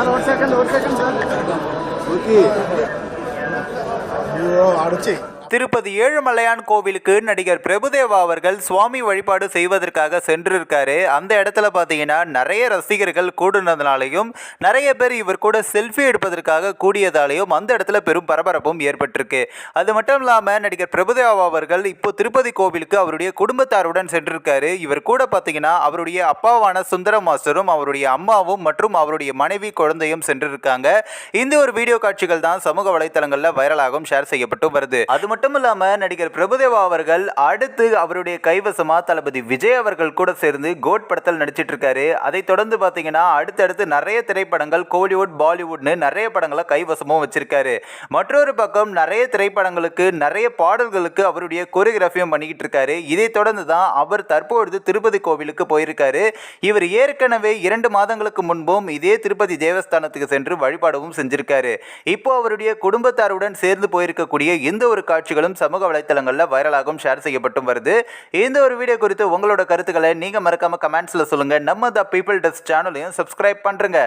Second second ఆడొచ్చి திருப்பதி ஏழுமலையான் கோவிலுக்கு நடிகர் பிரபுதேவா அவர்கள் சுவாமி வழிபாடு செய்வதற்காக சென்றிருக்காரு. அந்த இடத்துல பார்த்தீங்கன்னா நிறைய ரசிகர்கள் கூடுனதுனாலையும் நிறைய பேர் இவர் கூட செல்ஃபி எடுப்பதற்காக கூடியதாலையும் அந்த இடத்துல பெரும் பரபரப்பும் ஏற்பட்டிருக்கு. அது மட்டும் இல்லாமல் நடிகர் பிரபுதேவா அவர்கள் இப்போ திருப்பதி கோவிலுக்கு அவருடைய குடும்பத்தாருடன் சென்றிருக்காரு. இவர் கூட பார்த்தீங்கன்னா அவருடைய அப்பாவான சுந்தர மாஸ்டரும் அவருடைய அம்மாவும் மற்றும் அவருடைய மனைவி குழந்தையும் சென்றிருக்காங்க. இந்த ஒரு வீடியோ காட்சிகள் தான் சமூக வலைத்தளங்களில் வைரலாகவும் ஷேர் செய்யப்பட்டு வருது. அது மட்டும் இல்லாம நடிகர் பிரபுதேவா அவர்கள் அடுத்து அவருடைய கைவசமா தளபதி விஜய் அவர்கள் கூட சேர்ந்து கோட் படத்தில் நடிச்சிட்டு இருக்காரு. அதை தொடர்ந்து பார்த்தீங்கன்னா அடுத்தடுத்து நிறைய திரைப்படங்கள் கோலிவுட் பாலிவுட்னு நிறைய படங்களை கைவசமும் வச்சிருக்காரு. மற்றொரு பக்கம் நிறைய திரைப்படங்களுக்கு நிறைய பாடல்களுக்கு அவருடைய கொரியோகிராஃபியும் பண்ணிக்கிட்டு இருக்காரு. இதை தொடர்ந்து தான் அவர் தற்பொழுது திருப்பதி கோவிலுக்கு போயிருக்காரு. இவர் ஏற்கனவே இரண்டு மாதங்களுக்கு முன்பும் இதே திருப்பதி தேவஸ்தானத்துக்கு சென்று வழிபாடவும் செஞ்சிருக்காரு. இப்போ அவருடைய குடும்பத்தாருடன் சேர்ந்து போயிருக்கக்கூடிய எந்த ஒரு காட்சிகளும் சமூக வலைத்தளங்களில் வைரலாகவும் ஷேர் செய்யப்பட்டும் வருது. இந்த ஒரு வீடியோ குறித்து உங்களோட கருத்துக்களை நீங்கள் மறக்காம கமெண்ட்ஸில் சொல்லுங்க. நம்ம த பீப்பிள் டெஸ்ட் சேனலையும் சப்ஸ்கிரைப் பண்ணுறங்க